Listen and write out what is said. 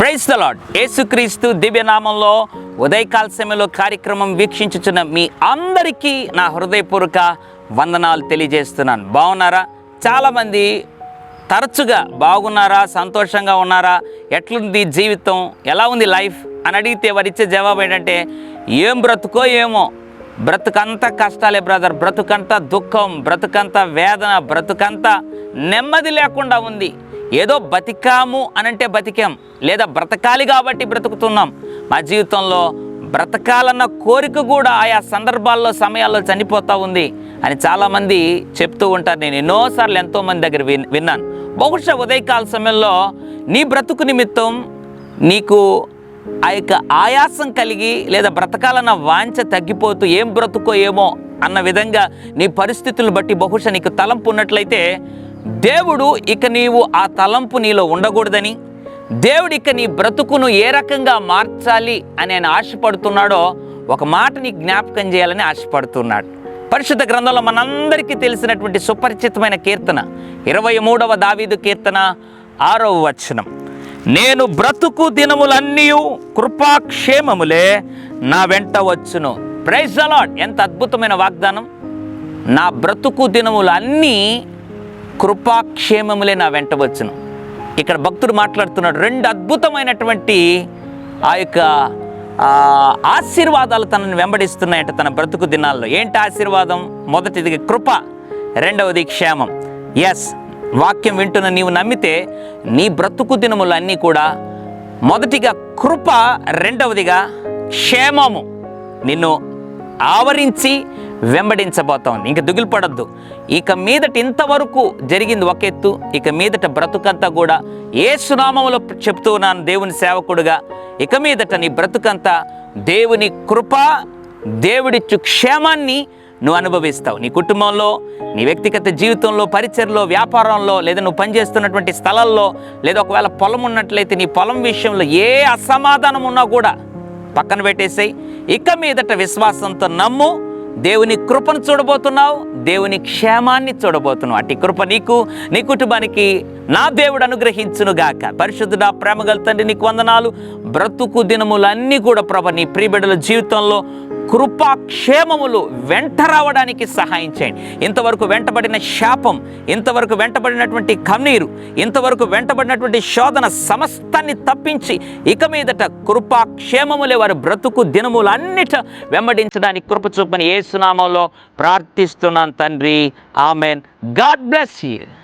Praise the lord యేసుక్రీస్తు దివ్యనామంలో ఉదయకాల సమయంలో కార్యక్రమం వీక్షించుచున్న మీ అందరికీ నా హృదయపూర్వక వందనాలు తెలియజేస్తున్నాను. బాగున్నారా? చాలామంది తరచుగా బాగున్నారా? సంతోషంగా ఉన్నారా? ఎట్లుంది జీవితం? ఎలా ఉంది లైఫ్? అని అడిగితే వారు ఇచ్చే జవాబు ఏంటంటే ఏం బ్రతుకో ఏమో? బ్రతుకంతా కష్టాలే బ్రదర్. బ్రతుకంతా దుఃఖం బ్రతుకంతా వేదన బ్రతుకంతా నెమ్మది లేకుండా ఉంది. ఏదో బతికాము అనంటే బతికాం. లేదా బ్రతకాలి కాబట్టి బ్రతుకుతున్నాం. మా జీవితంలో బ్రతకాలన్న కోరిక కూడా ఆయా సందర్భాల్లో సమయాల్లో చనిపోతూ ఉంది అని చాలామంది చెప్తూ ఉంటారు. నేను ఎన్నోసార్లు ఎంతోమంది దగ్గర విన్ విన్నాను. బహుశా ఉదయకాల సమయంలో నీ బ్రతుకు నిమిత్తం నీకు ఆ యొక్క ఆయాసం కలిగి లేదా బ్రతకాలన్న వాంఛ తగ్గిపోతూ ఏం బ్రతుకో ఏమో అన్న విధంగా నీ పరిస్థితులను బట్టి బహుశా నీకు తలంపు ఉన్నట్లయితే దేవుడు ఇక నీవు ఆ తలంపు నీలో ఉండకూడదని దేవుడు ఇక నీ బ్రతుకును ఏ రకంగా మార్చాలి అని ఆయన ఆశపడుతున్నాడో ఒక మాట నీ జ్ఞాపకం చేయాలని ఆశపడుతున్నాడు. పరిశుద్ధ గ్రంథంలో మనందరికీ తెలిసినటువంటి సుపరిచితమైన కీర్తన. ఇరవై మూడవ దావీదు కీర్తన ఆరవ వచనం. నేను బ్రతుకు దినములన్నీ కృపాక్షేమములే నా వెంట వచ్చును. ప్రైజ్ అలాడ్ ఎంత అద్భుతమైన వాగ్దానం. నా బ్రతుకు దినములు అన్నీ కృపాక్షేమములే నా వెంట వచ్చును. ఇక్కడ భక్తుడు మాట్లాడుతున్నాడు. రెండు అద్భుతమైనటువంటి ఆ యొక్క ఆశీర్వాదాలు తనని వెంబడిస్తున్నాయంట తన బ్రతుకు దినాల్లో. ఏంటి ఆశీర్వాదం? మొదటిది కృప రెండవది క్షేమం. ఎస్ వాక్యం వింటున్న నీవు నమ్మితే నీ బ్రతుకు దినములన్నీ కూడా మొదటిగా కృప రెండవదిగా క్షేమము. నిన్ను ఆవరించి వెంబడించబోతోంది. ఇంక దిగులుపడద్దు. ఇక మీదట ఇంతవరకు జరిగింది ఒక ఎత్తు. ఇక మీదట బ్రతుకంతా కూడా ఏ సునామంలో చెప్తూ ఉన్నాను దేవుని సేవకుడుగా. ఇక మీదట నీ బ్రతుకంతా దేవుని కృప దేవుడిచ్చు క్షేమాన్ని నువ్వు అనుభవిస్తావు. నీ కుటుంబంలో నీ వ్యక్తిగత జీవితంలో పరిచయలో వ్యాపారంలో లేదా నువ్వు పనిచేస్తున్నటువంటి స్థలాల్లో లేదా ఒకవేళ పొలం ఉన్నట్లయితే నీ పొలం విషయంలో ఏ అసమాధానం ఉన్నా కూడా పక్కన పెట్టేసేయి. ఇక మీదట విశ్వాసంతో నమ్ము దేవుని కృపను చూడబోతున్నావు దేవుని క్షేమాన్ని చూడబోతున్నావు. అట్టి కృప నీకు నీ కుటుంబానికి నా దేవుడు అనుగ్రహించును గాక. పరిశుద్ధుడా ప్రేమగల తండ్రి నీకు వందనాలు. బ్రతుకు దినములన్నీ కూడా ప్రభ నీ ప్రియబిడ్డల జీవితంలో కృపాక్షేమములు వెంట రావడానికి సహాయం చేయండి. ఇంతవరకు వెంటబడిన శాపం ఇంతవరకు వెంటబడినటువంటి కన్నీరు ఇంతవరకు వెంటబడినటువంటి శోధన సమస్తాన్ని తప్పించి ఇక మీదట కృపాక్షేమములే వారి బ్రతుకు దినములన్నిట వెంబడించడానికి కృప చూపని ఏ సునామంలో ప్రార్థిస్తున్నాను తండ్రి. ఆమెన్. God bless you.